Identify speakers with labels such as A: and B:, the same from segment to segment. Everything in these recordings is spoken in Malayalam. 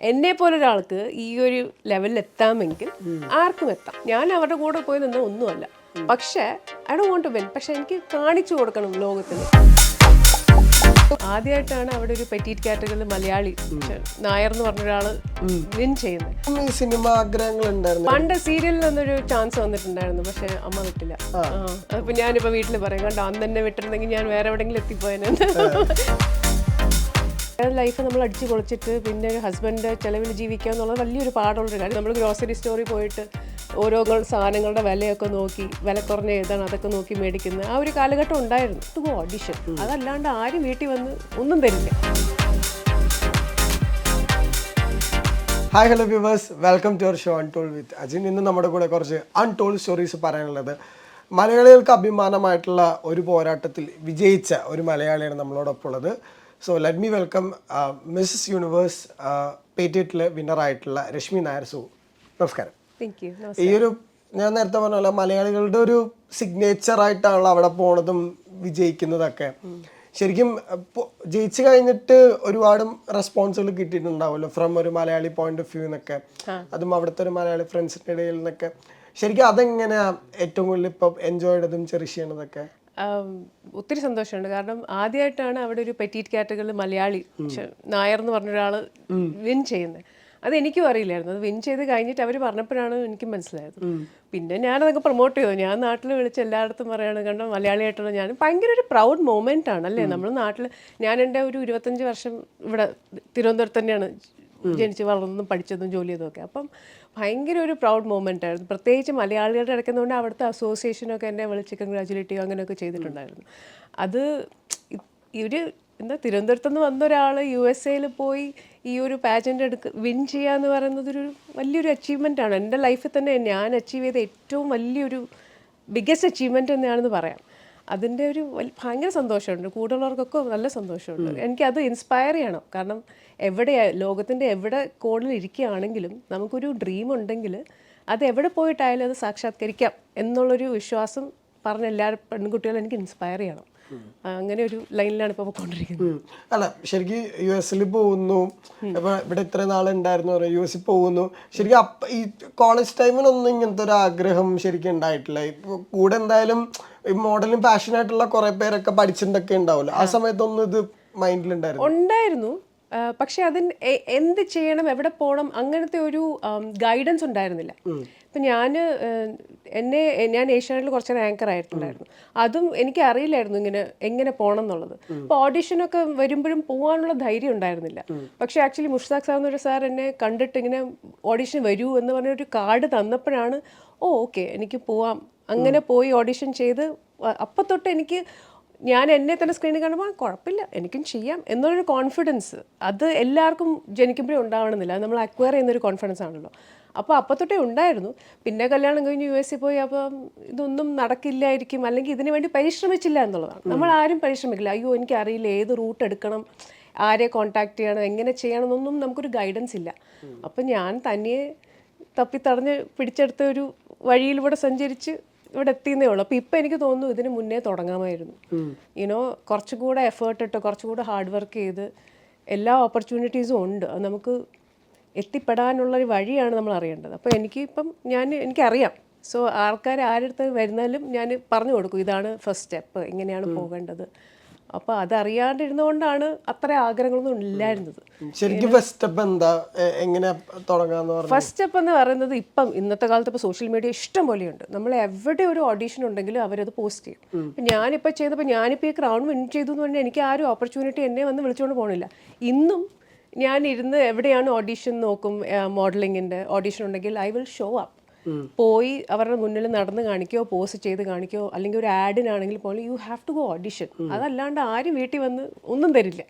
A: എന്നെ പോലെ ഒരാൾക്ക് ഈ ഒരു ലെവലിൽ എത്താമെങ്കിൽ ആർക്കും എത്താം. ഞാൻ അവരുടെ കൂടെ പോയി നിന്ന ഒന്നുമല്ല. പക്ഷേ I do want to win പക്ഷെ എനിക്ക് കാണിച്ചു കൊടുക്കണം ലോകത്തിന്. ആദ്യമായിട്ടാണ് അവിടെ ഒരു പെറ്റീറ്റ് കാറ്റഗറിയിൽ മലയാളി നായർ എന്ന് പറഞ്ഞ ഒരാൾ വിൻ ചെയ്യുന്നത്.
B: സിനിമ ആഗ്രഹങ്ങൾ ഉണ്ടായിരുന്നു.
A: പണ്ട് സീരിയലിൽ നിന്നൊരു ചാൻസ് വന്നിട്ടുണ്ടായിരുന്നു. പക്ഷെ അമ്മ വിട്ടില്ല. അപ്പൊ ഞാനിപ്പോ വീട്ടിൽ പറയും. കണ്ടോ അന്ന് തന്നെ വിട്ടിരുന്നെങ്കിൽ ഞാൻ വേറെ എവിടെങ്കിലും എത്തിപ്പോയെന്ന് ലൈഫ് നമ്മൾ അടിച്ചു പൊളിച്ചിട്ട് പിന്നെ ഒരു ഹസ്ബൻഡ് ചിലവിൽ ജീവിക്കുക എന്നുള്ളത് വലിയൊരു പാടുള്ളൊരു കാര്യം. നമ്മൾ ഗ്രോസറി സ്റ്റോറിൽ പോയിട്ട് ഓരോ സാധനങ്ങളുടെ വിലയൊക്കെ നോക്കി വില കുറഞ്ഞ ഏതാണ് അതൊക്കെ നോക്കി മേടിക്കുന്നത് ആ ഒരു കാലഘട്ടം ഉണ്ടായിരുന്നു. ടു ഓഡിഷൻ അതല്ലാണ്ട് ആരും വീട്ടിൽ വന്ന് ഒന്നും തരില്ല.
B: Hi hello viewers welcome to our show untold with Ajin ഇന്ന് നമ്മുടെ കൂടെ കുറച്ച് അൺടോൾ സ്റ്റോറീസ് പറയാനുള്ളത്. മലയാളികൾക്ക് അഭിമാനമായിട്ടുള്ള ഒരു പോരാട്ടത്തിൽ വിജയിച്ച ഒരു മലയാളിയാണ് നമ്മളോടൊപ്പം ഉള്ളത്. So let me welcome Mrs Universe പേറ്റിയറ്റിലെ വിന്നറായിട്ടുള്ള രശ്മി നായർ സു. നമസ്കാരം. ഈ ഒരു ഞാൻ നേരത്തെ പറഞ്ഞ മലയാളികളുടെ ഒരു സിഗ്നേച്ചർ ആയിട്ടാണല്ലോ അവിടെ പോണതും വിജയിക്കുന്നതൊക്കെ. ശരിക്കും ജയിച്ചു കഴിഞ്ഞിട്ട് ഒരുപാട് റെസ്പോൺസുകൾ കിട്ടിയിട്ടുണ്ടാവുമല്ലോ ഫ്രം ഒരു മലയാളി പോയിന്റ് ഓഫ് വ്യൂ എന്നൊക്കെ അതും അവിടുത്തെ ഒരു മലയാളി ഫ്രണ്ട്സിന്റെ ഇടയിൽ നിന്നൊക്കെ ശരിക്കും അതെങ്ങനെയാ ഏറ്റവും കൂടുതൽ ഇപ്പൊ എൻജോയ് ചെയ്തതും ചെറിഷ് ചെയ്യണതൊക്കെ
A: ഒത്തിരി സന്തോഷമുണ്ട്. കാരണം ആദ്യമായിട്ടാണ് അവിടെ ഒരു പെറ്റീറ്റ് കാറ്റഗറിയിൽ മലയാളി നായർ എന്ന് പറഞ്ഞ ഒരാൾ വിൻ ചെയ്യുന്നത് അത് എനിക്കും അറിയില്ലായിരുന്നു. അത് വിൻ ചെയ്ത് കഴിഞ്ഞിട്ട് അവർ പറഞ്ഞപ്പോഴാണ് എനിക്ക് മനസ്സിലായത്. പിന്നെ ഞാനതൊക്കെ പ്രൊമോട്ട് ചെയ്തു. ഞാൻ നാട്ടിൽ വിളിച്ച് എല്ലായിടത്തും പറയാണ് കണ്ടോ മലയാളിയായിട്ടുള്ള ഞാൻ ഭയങ്കര ഒരു പ്രൗഡ് മൊമെന്റ് ആണ് അല്ലേ? നമ്മൾ നാട്ടിൽ ഞാൻ എന്റെ ഒരു ഇരുപത്തഞ്ച് വർഷം ഇവിടെ തിരുവനന്തപുരത്ത് തന്നെയാണ് ജനിച്ച് വളർന്നതും പഠിച്ചതും ജോലി ചെയ്തതൊക്കെ ഒക്കെ. അപ്പം ഭയങ്കര ഒരു പ്രൗഡ് മൊമെന്റ് ആയിരുന്നു. പ്രത്യേകിച്ച് മലയാളികളുടെ ഇടയ്ക്കുന്നതുകൊണ്ട് അവിടുത്തെ അസോസിയേഷനൊക്കെ എന്നെ വിളിച്ച് കൺഗ്രാജുലേറ്റ് ചെയ്യുക അങ്ങനെയൊക്കെ ചെയ്തിട്ടുണ്ടായിരുന്നു. അത് ഇവർ എന്താ തിരുവനന്തപുരത്ത് നിന്ന് വന്ന ഒരാൾ യു എസ് എയിൽ പോയി ഈ ഒരു പാജന്റ് എടുക്ക വിൻ ചെയ്യുക എന്ന് പറയുന്നത് ഒരു വലിയൊരു അച്ചീവ്മെന്റ് ആണ്. എന്റെ ലൈഫിൽ തന്നെ ഞാൻ അച്ചീവ് ചെയ്ത ഏറ്റവും വലിയൊരു ബിഗ്ഗസ്റ്റ് അച്ചീവ്മെന്റ് തന്നെയാണെന്ന് പറയാം. അതിന്റെ ഒരു വലിയ ഭയങ്കര സന്തോഷമുണ്ട്. കൂടുതലുള്ളവർക്കൊക്കെ നല്ല സന്തോഷമുണ്ട്. എനിക്കത് ഇൻസ്പയർ ചെയ്യണം. കാരണം എവിടെ ലോകത്തിന്റെ എവിടെ കോണിൽ ഇരിക്കുകയാണെങ്കിലും നമുക്കൊരു ഡ്രീം ഉണ്ടെങ്കിൽ അത് എവിടെ പോയിട്ടായാലും അത് സാക്ഷാത്കരിക്കാം. എന്നുള്ളൊരു വിശ്വാസം പറഞ്ഞ എല്ലാ പെൺകുട്ടികളും എനിക്ക് ഇൻസ്പയർ ചെയ്യണം. അങ്ങനെ ഒരു ലൈനിലാണ് ഇപ്പോൾ പോയിക്കൊണ്ടിരിക്കുന്നത്
B: അല്ല ശരിക്കും യു എസിൽ പോകുന്നു. ഇപ്പൊ ഇവിടെ ഇത്ര നാളുണ്ടായിരുന്നു യു എസിൽ പോകുന്നു. ശരിക്കും അപ്പ ഈ കോളേജ് ടൈമിനൊന്നും ഇങ്ങനത്തെ ഒരു ആഗ്രഹം ശരിക്കും ഉണ്ടായിട്ടില്ല. ഇപ്പൊ കൂടെ എന്തായാലും ഈ മോഡലും പാഷനായിട്ടുള്ള കുറെ പേരൊക്കെ പഠിച്ചിട്ടൊക്കെ ഉണ്ടാവില്ല ആ സമയത്തൊന്നും ഇത് മൈൻഡിലുണ്ടായിരുന്നു
A: ഉണ്ടായിരുന്നു. പക്ഷെ അതിന് എന്ത് ചെയ്യണം എവിടെ പോകണം അങ്ങനത്തെ ഒരു ഗൈഡൻസ് ഉണ്ടായിരുന്നില്ല. ഇപ്പം ഞാൻ എന്നെ ഞാൻ ഏഷ്യാനെറ്റിൽ കുറച്ച് നേരം ആങ്കർ ആയിട്ടുണ്ടായിരുന്നു. അതും എനിക്ക് അറിയില്ലായിരുന്നു ഇങ്ങനെ എങ്ങനെ പോകണം എന്നുള്ളത് അപ്പോൾ ഓഡിഷനൊക്കെ വരുമ്പോഴും പോകാനുള്ള ധൈര്യം ഉണ്ടായിരുന്നില്ല. പക്ഷേ ആക്ച്വലി മുഷ്താഖ് സാർ എന്നൊരു സാർ എന്നെ കണ്ടിട്ട് ഇങ്ങനെ ഓഡിഷൻ വരൂ എന്ന് പറഞ്ഞൊരു കാർഡ് തന്നപ്പോഴാണ് ഓ ഓക്കെ എനിക്ക് പോവാം. അങ്ങനെ പോയി ഓഡിഷൻ ചെയ്ത് അപ്പം തൊട്ട് എനിക്ക് ഞാൻ എന്നെ തന്നെ സ്ക്രീനിൽ കാണുമ്പോൾ "ആ, കുഴപ്പമില്ല എനിക്കും ചെയ്യാം എന്നുള്ളൊരു കോൺഫിഡൻസ് അത് എല്ലാവർക്കും ജനിക്കുമ്പോഴേ ഉണ്ടാവണമെന്നില്ല. നമ്മൾ അക്വയർ ചെയ്യുന്നൊരു കോൺഫിഡൻസ് ആണല്ലോ. അപ്പോൾ അപ്പോൾ തൊട്ടേ ഉണ്ടായിരുന്നു. പിന്നെ കല്യാണം കഴിഞ്ഞ് യു എസിൽ പോയി അപ്പം ഇതൊന്നും നടക്കില്ലായിരിക്കും അല്ലെങ്കിൽ ഇതിനു വേണ്ടി പരിശ്രമിച്ചില്ല എന്നുള്ളതാണ്. നമ്മൾ ആരും പരിശ്രമിക്കില്ല. അയ്യോ എനിക്കറിയില്ല ഏത് റൂട്ട് എടുക്കണം ആരെ കോൺടാക്ട് ചെയ്യണം എങ്ങനെ ചെയ്യണം എന്നൊന്നും നമുക്കൊരു ഗൈഡൻസ് ഇല്ല. അപ്പം ഞാൻ തനിയെ തപ്പിത്തടഞ്ഞ് പിടിച്ചെടുത്ത ഒരു വഴിയിലൂടെ സഞ്ചരിച്ച് ഇവിടെ എത്തിയെന്നേ ഉള്ളൂ. അപ്പോൾ ഇപ്പം എനിക്ക് തോന്നുന്നു ഇതിന് മുന്നേ തുടങ്ങാമായിരുന്നു. യുനോ കുറച്ചുകൂടെ എഫേർട്ട് ഇട്ട് കുറച്ചും കൂടെ ഹാർഡ് വർക്ക് ചെയ്ത് എല്ലാ ഓപ്പർച്യൂണിറ്റീസും ഉണ്ട്. അത് നമുക്ക് എത്തിപ്പെടാനുള്ള ഒരു വഴിയാണ് നമ്മൾ അറിയേണ്ടത്. അപ്പോൾ എനിക്ക് ഇപ്പം ഞാൻ എനിക്കറിയാം. സോ ആൾക്കാർ ആരടുത്ത് വരുന്നാലും ഞാൻ പറഞ്ഞു കൊടുക്കും ഇതാണ് ഫസ്റ്റ് സ്റ്റെപ്പ് ഇങ്ങനെയാണ് പോകേണ്ടത്. അപ്പോൾ അതറിയാണ്ടിരുന്നുകൊണ്ടാണ് അത്ര ആഗ്രഹങ്ങളൊന്നും ഇല്ലായിരുന്നത്.
B: ശരിക്കും ഫസ്റ്റ് സ്റ്റെപ്പ് എന്താ? എങ്ങനെ തുടങ്ങാന്ന് പറഞ്ഞു
A: ഫസ്റ്റ് സ്റ്റെപ്പ് എന്ന് പറയുന്നത് ഇപ്പം ഇന്നത്തെ കാലത്ത് ഇപ്പോൾ സോഷ്യൽ മീഡിയ ഇഷ്ടം പോലെയുണ്ട്. നമ്മൾ എവിടെ ഒരു ഓഡീഷൻ ഉണ്ടെങ്കിലും അവരത് പോസ്റ്റ് ചെയ്യും. ഇപ്പം ഞാനിപ്പോൾ ചെയ്തപ്പോൾ ഞാനിപ്പോ ഈ ക്രൗൺ വിൻ ചെയ്തു എന്ന് പറഞ്ഞാൽ എനിക്ക് ആ ഒരു ഓപ്പർച്യൂണിറ്റി എന്നെ വന്ന് വിളിച്ചുകൊണ്ട് പോകണില്ല. ഇന്നും ഞാൻ ഇരുന്ന് എവിടെയാണ് ഓഡീഷൻ നോക്കും മോഡലിങ്ങിന്റെ ഓഡീഷൻ ഉണ്ടെങ്കിൽ ഐ വിൽ ഷോ അപ്പ് പോയി അവരുടെ മുന്നിൽ നടന്ന് കാണിക്കോ പോസ് ചെയ്ത് കാണിക്കോ അല്ലെങ്കിൽ ഒരു ആഡിനാണെങ്കിൽ പോലും you have to go audition അതല്ലാണ്ട് ആരും വീട്ടിൽ വന്ന് ഒന്നും തരില്ല.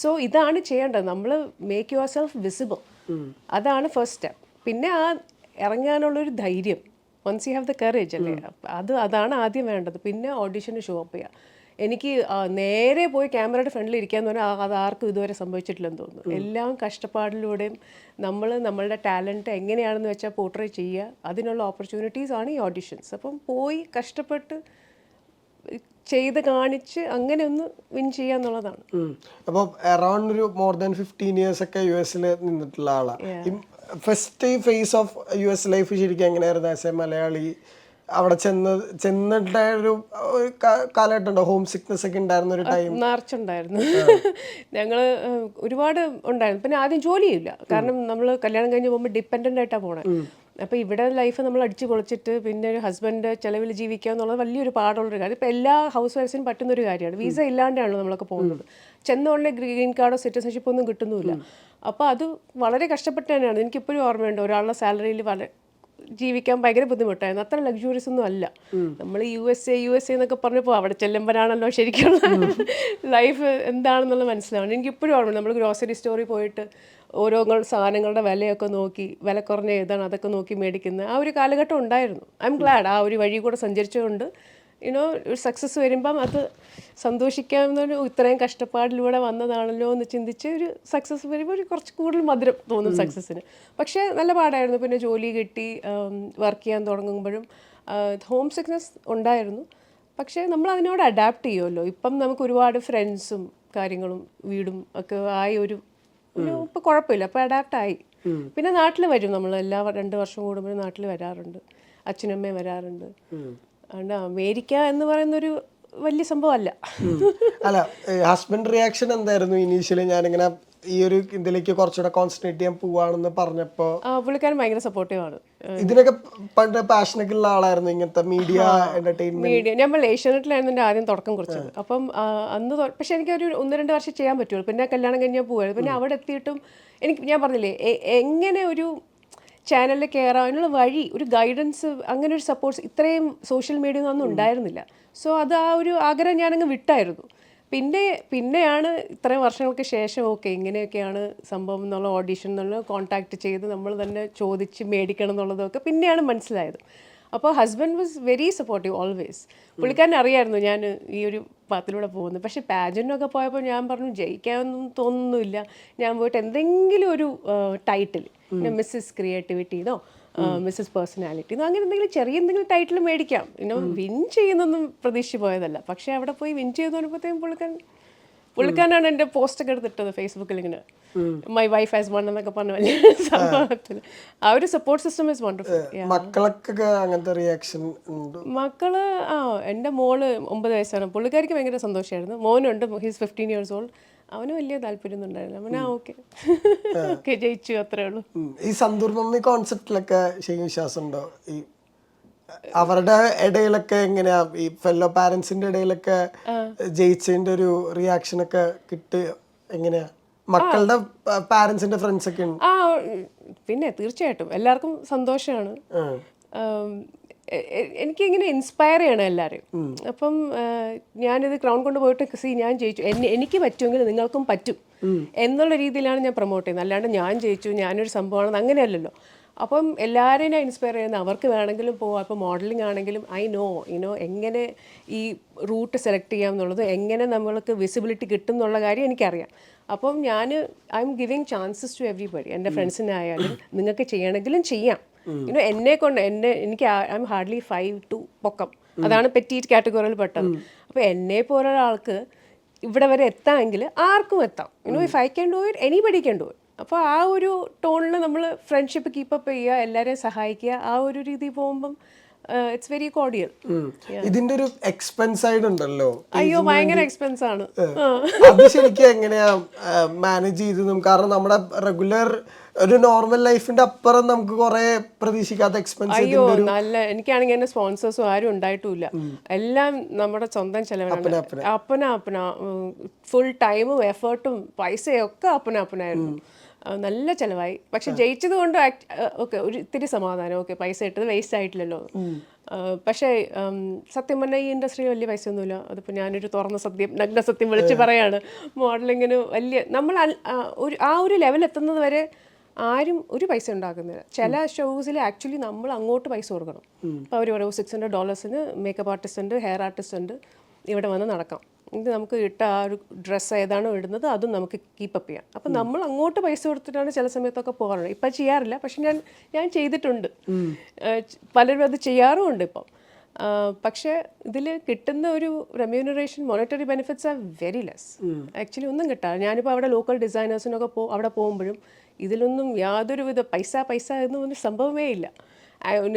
A: സോ ഇതാണ് ചെയ്യേണ്ടത്. നമ്മൾ മേക്ക് യുവർ സെൽഫ് വിസിബിൾ അതാണ് ഫസ്റ്റ് സ്റ്റെപ്പ് പിന്നെ ആ ഇറങ്ങാനുള്ളൊരു ധൈര്യം. Once you have the courage അല്ലേ? അത് അതാണ് ആദ്യം വേണ്ടത്. പിന്നെ ഓഡിഷന് ഷോ അപ്പ് ചെയ്യുക എനിക്ക് നേരെ പോയി ക്യാമറയുടെ ഫ്രണ്ടിൽ ഇരിക്കാന്ന് പറഞ്ഞാൽ അത് ആർക്കും ഇതുവരെ സംഭവിച്ചിട്ടില്ലെന്ന് തോന്നുന്നു. എല്ലാം കഷ്ടപ്പാടിലൂടെയും നമ്മൾ നമ്മളുടെ ടാലന്റ് എങ്ങനെയാണെന്ന് വെച്ചാൽ പോർട്രേ ചെയ്യുക അതിനുള്ള ഓപ്പർച്യൂണിറ്റീസ് ആണ് ഈ ഓഡിഷൻസ്. അപ്പം പോയി കഷ്ടപ്പെട്ട് ചെയ്ത് കാണിച്ച് അങ്ങനെ ഒന്ന് വിൻ ചെയ്യുക എന്നുള്ളതാണ്
B: അപ്പോൾ അറൗണ്ട് ഒരു മോർ ദാൻ ഫിഫ്റ്റീൻ ഇയേഴ്സ് ഒക്കെ യു എസിൽ നിന്നിട്ടുള്ള ആളാണ് first phase of U S life ശരിക്കും എങ്ങനെയായിരുന്നു? ആസ് എ മലയാളി അവിടെ ചെന്ന് ചെന്നിട്ട് ഒരു കാലഘട്ടം ഉണ്ടോ ഹോം സിക്നസ് ഒക്കെ ഉണ്ടായിരുന്ന ഒരു ടൈം
A: നിറച്ചുണ്ടായിരുന്നു ഞങ്ങൾ ഒരുപാട് ഉണ്ടായിരുന്നു. പിന്നെ ആദ്യം ജോലിയില്ല. കാരണം നമ്മൾ കല്യാണം കഴിഞ്ഞ് പോകുമ്പോൾ ഡിപ്പെൻഡന്റ് ആയിട്ടാണ് പോണേ. അപ്പോൾ ഇവിടെ ലൈഫ് നമ്മൾ അടിച്ചു പൊളിച്ചിട്ട് പിന്നെ ഒരു ഹസ്ബൻഡ് ചിലവിൽ ജീവിക്കുക എന്നുള്ളത് വലിയൊരു പാടുള്ളൊരു കാര്യം. ഇപ്പോൾ എല്ലാ ഹൗസ് വൈഫ്സിനും പറ്റുന്ന ഒരു കാര്യമാണ് വീസ ഇല്ലാണ്ടാണല്ലോ നമ്മളൊക്കെ പോകുന്നത്. ചെന്ന ഉടനെ ഗ്രീൻ കാർഡോ സിറ്റിസൺഷിപ്പ് ഒന്നും കിട്ടുന്നുമില്ല. അപ്പോൾ അത് വളരെ കഷ്ടപ്പെട്ട് തന്നെയാണ്. എനിക്കിപ്പോഴും ഓർമ്മയുണ്ട്. ഒരാളുടെ സാലറിയിൽ വളരെ ജീവിക്കാൻ ഭയങ്കര ബുദ്ധിമുട്ടായിരുന്നു. അത്ര ലക്ഷറീസ് ഒന്നും അല്ല. നമ്മൾ U S A U S A എന്നൊക്കെ പറഞ്ഞപ്പോൾ അവിടെ ചെല്ലുമ്പോഴാണല്ലോ ശരിക്കും ലൈഫ് എന്താണെന്നുള്ളത് മനസ്സിലാവണം എനിക്ക് ഇപ്പോഴും ഓർമ്മ നമ്മൾ ഗ്രോസറി സ്റ്റോറിൽ പോയിട്ട് ഓരോ സാധനങ്ങളുടെ വിലയൊക്കെ നോക്കി വില കുറഞ്ഞ ഏതാണ് അതൊക്കെ നോക്കി മേടിക്കുന്ന ആ ഒരു കാലഘട്ടം ഉണ്ടായിരുന്നു. ഐ എം ഗ്ലാഡ് ആ ഒരു വഴി കൂടെ സഞ്ചരിച്ചുകൊണ്ട് യുനോ ഒരു സക്സസ് വരുമ്പം അത് സന്തോഷിക്കാവുന്നൊരു ഇത്രയും കഷ്ടപ്പാടിലൂടെ വന്നതാണല്ലോ എന്ന് ചിന്തിച്ച് ഒരു സക്സസ് വരുമ്പോൾ ഒരു കുറച്ച് കൂടുതൽ മധുരം തോന്നും സക്സസ്സിന് പക്ഷേ നല്ല പാടായിരുന്നു. പിന്നെ ജോലി കിട്ടി വർക്ക് ചെയ്യാൻ തുടങ്ങുമ്പോഴും ഹോം സിക്നസ് ഉണ്ടായിരുന്നു. പക്ഷേ നമ്മൾ അതിനോട് അഡാപ്റ്റ് ചെയ്യുമല്ലോ. ഇപ്പം നമുക്ക് ഒരുപാട് ഫ്രണ്ട്സും കാര്യങ്ങളും വീടും ഒക്കെ ആയി ഒരു ഇപ്പം കുഴപ്പമില്ല. അപ്പോൾ അഡാപ്റ്റ് ആയി. പിന്നെ നാട്ടിൽ വരും നമ്മൾ. എല്ലാ രണ്ട് വർഷം കൂടുമ്പോഴും നാട്ടിൽ വരാറുണ്ട്. അച്ഛനമ്മയും വരാറുണ്ട്. അതുകൊണ്ട് അമേരിക്ക എന്ന് പറയുന്നൊരു വലിയ സംഭവമല്ല.
B: അല്ല ഹസ്ബൻഡ് റിയാക്ഷൻ എന്തായിരുന്നു ഇനീഷ്യലി ഞാനിങ്ങനെ ഈ ഒരു ഇതിലേക്ക് കുറച്ചുകൂടെ കോൺസെൻട്രേറ്റ് ചെയ്യാൻ പോവാണെന്ന് പറഞ്ഞപ്പോ
A: പുള്ളിക്കാരൻ ഭയങ്കര സപ്പോർട്ടീവാണ്
B: ഇതിനൊക്കെ പണ്ട് പാഷനൊക്കെ ഉള്ള ആളായിരുന്നു ഇങ്ങനത്തെ മീഡിയ എന്റർടൈൻമെന്റ്
A: മീഡിയ ഞാൻ ഏഷ്യാനെറ്റിലായിരുന്നു എന്റെ ആദ്യം തുടക്കം കുറിച്ചത്. അപ്പം അന്ന് പക്ഷെ എനിക്ക് ഒരു ഒന്ന് രണ്ട് വർഷം ചെയ്യാൻ പറ്റുള്ളൂ. പിന്നെ കല്യാണം കഴിഞ്ഞാൽ പോവുകയായിരുന്നു പിന്നെ അവിടെ എത്തിയിട്ടും എനിക്ക് ഞാൻ പറഞ്ഞില്ലേ എങ്ങനെ ഒരു ചാനലിൽ കയറാം അതിനുള്ള വഴി ഒരു ഗൈഡൻസ് അങ്ങനെ ഒരു സപ്പോർട്ട്സ് ഇത്രയും സോഷ്യൽ മീഡിയ ഒന്നും ഉണ്ടായിരുന്നില്ല. സോ അത് ആ ഒരു ആഗ്രഹം ഞാനങ്ങ് വിട്ടായിരുന്നു. പിന്നെ പിന്നെയാണ് ഇത്രയും വർഷങ്ങൾക്ക് ശേഷം ഓക്കെ ഇങ്ങനെയൊക്കെയാണ് സംഭവം എന്നുള്ള ഓഡീഷൻ എന്നുള്ള കോൺടാക്ട് ചെയ്ത് നമ്മൾ തന്നെ ചോദിച്ച് മേടിക്കണം എന്നുള്ളതൊക്കെ പിന്നെയാണ് മനസ്സിലായത്. അപ്പോൾ husband was very supportive always പുള്ളിക്കാരൻ അറിയായിരുന്നു ഞാൻ ഈ ഒരു പാത്തിലൂടെ പോകുന്നത്. പക്ഷേ പാജന്റൊക്കെ പോയപ്പോൾ ഞാൻ പറഞ്ഞു ജയിക്കാനൊന്നും തോന്നുന്നില്ല. ഞാൻ പോയിട്ട് എന്തെങ്കിലും ഒരു ടൈറ്റിൽ മിസ്സസ് ക്രിയേറ്റിവിറ്റിന്നോ മിസ്സസ് പേഴ്സണാലിറ്റിന്നോ അങ്ങനെ എന്തെങ്കിലും ചെറിയ എന്തെങ്കിലും ടൈറ്റിൽ മേടിക്കാം. പിന്നെ വിൻ ചെയ്യുന്നൊന്നും പ്രതീക്ഷിച്ച് പോയതല്ല. പക്ഷേ അവിടെ പോയി വിൻ ചെയ്യുന്ന തുടങ്ങിയപ്പോഴത്തേക്കും പുള്ളിക്കാരൻ പുള്ളിക്കാരനാണ് എന്റെ പോസ്റ്റ് ഒക്കെ എടുത്തിട്ടത് ഫേസ്ബുക്കിൽ ഇങ്ങനെ മൈ വൈഫ് ആസ് വൺ എന്നൊക്കെ പറഞ്ഞ വലിയ സംഭവത്തിൽ ആ ഒരു സപ്പോർട്ട് സിസ്റ്റം ഇസ് വണ്ടർഫുൾ
B: മക്കളൊക്കെ അങ്ങനത്തെ റിയാക്ഷൻ
A: മക്കൾ ആ എന്റെ മോൾ ഒമ്പത് വയസ്സാണ്. പുള്ളിക്കാരിക്ക് ഭയങ്കര സന്തോഷമായിരുന്നു മോനുണ്ട് ഹീസ് ഫിഫ്റ്റീൻ ഇയേഴ്സ് ഓൾഡ് അവന് വലിയ താല്പര്യം ഉണ്ടായിരുന്നു അവനാ ഓക്കെ ഓക്കെ ജയിച്ചു അത്രേ ഉള്ളൂ.
B: ഈ സന്തൂർമ്മ കോൺസെപ്റ്റിലൊക്കെ ശരി വിശ്വാസം ഉണ്ടോ ഈ അവരുടെ ഇടയിലൊക്കെ എങ്ങനെയാ? ഈ ഫെല്ലോ പാരന്റ്സിന്റെ ഇടയിലൊക്കെ ജയിച്ചതിന്റെ ഒരു റിയാക്ഷൻ ഒക്കെ കിട്ടി എങ്ങനെയാ? മക്കളുടെ പാരന്റ്സിന്റെ ഫ്രണ്ട്സ് ഒക്കെ ഉണ്ട്?
A: ആ പിന്നെ തീർച്ചയായിട്ടും. എല്ലാവർക്കും സന്തോഷമാണ് എനിക്ക് എനിക്കിങ്ങനെ ഇൻസ്പയർ ചെയ്യണം എല്ലാവരും അപ്പം ഞാനിത് ക്രൗൺ കൊണ്ട് പോയിട്ട് സി ഞാൻ ജയിച്ചു. എന്നെ എനിക്ക് പറ്റുമെങ്കിൽ നിങ്ങൾക്കും പറ്റും. എന്നുള്ള രീതിയിലാണ് ഞാൻ പ്രൊമോട്ട് ചെയ്യുന്നത്. അല്ലാണ്ട് ഞാൻ ജയിച്ചു ഞാനൊരു സംഭവമാണെന്ന് അങ്ങനെയല്ലല്ലോ. അപ്പം എല്ലാവരെയും ഞാൻ ഇൻസ്പയർ ചെയ്യുന്നത് അവർക്ക് വേണമെങ്കിലും പോവാം. ഇപ്പോൾ മോഡലിംഗ് ആണെങ്കിലും ഐ നോ യുനോ എങ്ങനെ ഈ റൂട്ട് സെലക്ട് ചെയ്യാം എന്നുള്ളത് എങ്ങനെ നമ്മൾക്ക് വിസിബിലിറ്റി കിട്ടും എന്നുള്ള കാര്യം എനിക്കറിയാം. അപ്പം ഞാൻ I'm giving chances to everybody എന്റെ ഫ്രണ്ട്സിനായാലും നിങ്ങൾക്ക് ചെയ്യണമെങ്കിലും ചെയ്യാം. യുനോ എന്നെ കൊണ്ട് എന്നെ എനിക്ക് I'm hardly five two പൊക്കം. അതാണ് പെറ്റീറ്റ് കാറ്റഗറിയിൽ പെട്ടത്. അപ്പോൾ എന്നെ പോലൊരാൾക്ക് ഇവിടെ വരെ എത്താമെങ്കിൽ ആർക്കും എത്താം. You know if I can do it anybody can do it അപ്പോൾ ആ ഒരു ടോണിൽ നമ്മൾ ഫ്രണ്ട്ഷിപ്പ് കീപ്പപ്പ് ചെയ്യുക എല്ലാവരെയും സഹായിക്കുക ആ ഒരു രീതി പോകുമ്പം ഇറ്റ്സ് വെരി കോഡിയൽ
B: ഇതിന്റെ ഒരു എക്സ്പെൻസ് ആയിട്ടുണ്ടല്ലോ
A: അയ്യോ ഭയങ്കര എക്സ്പെൻസ് ആണ്.
B: അത് ശരിക്കും എങ്ങനെയാ മാനേജ് ചെയ്തതും കാരണം നമ്മുടെ റെഗുലർ ഒരു നോർമൽ ലൈഫിന്റെ അപ്പുറം നമുക്ക് കുറെ പ്രതീക്ഷിക്കാത്ത എക്സ്പെൻസ്
A: അയ്യോ നല്ല എനിക്കാണെങ്കിൽ എന്നെ സ്പോൺസേഴ്സും ആരും ഉണ്ടായിട്ടില്ല. എല്ലാം നമ്മുടെ സ്വന്തം ചെലവാണ് അപ്പന അപ്പന. ഫുൾ ടൈമും എഫേർട്ടും പൈസയും ഒക്കെ അപ്പന അപ്പനായിരുന്നു നല്ല ചിലവായി. പക്ഷെ ജയിച്ചത് കൊണ്ട് ഓക്കെ ഒരു ഇത്തിരി സമാധാനം. ഓക്കെ പൈസ ഇട്ടത് വേസ്റ്റ് ആയിട്ടില്ലല്ലോ. പക്ഷേ സത്യം പറഞ്ഞാൽ ഈ ഇൻഡസ്ട്രി വലിയ പൈസ ഒന്നുമില്ല അതിപ്പോൾ ഞാനൊരു തുറന്ന സത്യം നഗ്ന സത്യം വിളിച്ച് പറയാണ്. മോഡലിങ്ങിന് വലിയ നമ്മൾ ഒരു ആ ഒരു ലെവൽ എത്തുന്നത് വരെ ആരും ഒരു പൈസ ഉണ്ടാക്കുന്നില്ല. ചില ഷോസിൽ ആക്ച്വലി നമ്മൾ അങ്ങോട്ട് പൈസ കൊടുക്കണം. അപ്പോൾ അവർ പറയും സിക്സ് ഹൺഡ്രഡ് ഡോളേഴ്സിന് മേക്കപ്പ് ആർട്ടിസ്റ്റ് ഉണ്ട് ഹെയർ ആർട്ടിസ്റ്റ് ഉണ്ട്. ഇവിടെ വന്ന് നടക്കാം. ഇത് നമുക്ക് ഇട്ട ആ ഒരു ഡ്രസ്സ് ഏതാണോ ഇടുന്നത് അതും നമുക്ക് കീപ്പപ്പ് ചെയ്യാം. അപ്പം നമ്മൾ അങ്ങോട്ട് പൈസ കൊടുത്തിട്ടാണ് ചില സമയത്തൊക്കെ പോകാറുള്ളത്. ഇപ്പം ചെയ്യാറില്ല. പക്ഷെ ഞാൻ ഞാൻ ചെയ്തിട്ടുണ്ട്. പലരും അത് ചെയ്യാറുമുണ്ട് ഇപ്പം. പക്ഷേ ഇതിൽ കിട്ടുന്ന ഒരു remuneration monetary benefits are very less actually ഒന്നും കിട്ടാറ് ഞാനിപ്പോൾ അവിടെ ലോക്കൽ ഡിസൈനേഴ്സിനൊക്കെ പോ അവിടെ പോകുമ്പോഴും ഇതിലൊന്നും യാതൊരു വിധ പൈസ പൈസ എന്ന് പറഞ്ഞ സംഭവമേ ഇല്ല.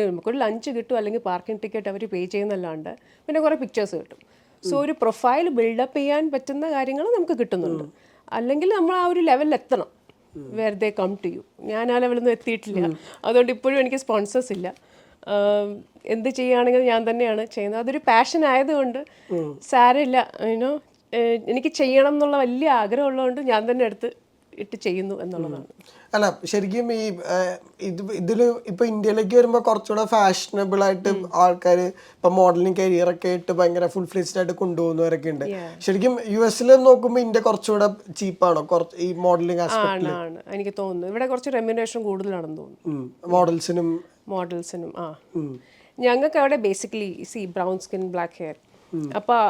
A: നമുക്കൊരു ലഞ്ച് കിട്ടും അല്ലെങ്കിൽ പാർക്കിംഗ് ടിക്കറ്റ് അവർ പേ ചെയ്യുന്നല്ലാണ്ട്. പിന്നെ കുറേ പിക്ചേഴ്സ് കിട്ടും. സോ ഒരു പ്രൊഫൈൽ ബിൽഡപ്പ് ചെയ്യാൻ പറ്റുന്ന കാര്യങ്ങൾ നമുക്ക് കിട്ടുന്നുണ്ട്. അല്ലെങ്കിൽ നമ്മൾ ആ ഒരു ലെവലിൽ എത്തണം where they come to you ഞാൻ ആ ലെവലൊന്നും എത്തിയിട്ടില്ല. അതുകൊണ്ട് ഇപ്പോഴും എനിക്ക് സ്പോൺസേഴ്സ് ഇല്ല. എന്ത് ചെയ്യുകയാണെങ്കിലും ഞാൻ തന്നെയാണ് ചെയ്യുന്നത്. അതൊരു പാഷൻ ആയതുകൊണ്ട് സാരമില്ല. യുനോ എനിക്ക് ചെയ്യണം എന്നുള്ള വലിയ ആഗ്രഹമുള്ളതുകൊണ്ട് ഞാൻ തന്നെ എടുത്ത് ഇട്ട് ചെയ്യുന്നു എന്നുള്ളതാണ്.
B: അല്ല ശരിക്കും ഈ ഇത് ഇതിൽ ഇപ്പൊ ഇന്ത്യയിലേക്ക് വരുമ്പോൾ കുറച്ചുകൂടെ ഫാഷനബിൾ ആയിട്ട് ആൾക്കാർ ഇപ്പൊ മോഡലിംഗ് കരിയർ ഒക്കെ ആയിട്ട് ഭയങ്കര ഫുൾ ഫ്ലിസ്ഡ് ആയിട്ട് കൊണ്ടുപോകുന്നവരൊക്കെ ഉണ്ട്. ശരിക്കും യു എസിൽ നോക്കുമ്പോൾ ഇന്ത്യ കുറച്ചുകൂടെ ചീപ്പാണോ കുറച്ച് ഈ മോഡലിംഗ്
A: ആണ് ആണ്. എനിക്ക് തോന്നുന്നു. ഇവിടെ കുറച്ച് റെമ്യൂണേഷൻ കൂടുതലാണെന്ന് തോന്നുന്നു.
B: മോഡൽസിനും
A: മോഡൽസിനും ആ. ഞങ്ങൾക്ക് അവിടെ basically see brown skin black hair അപ്പോൾ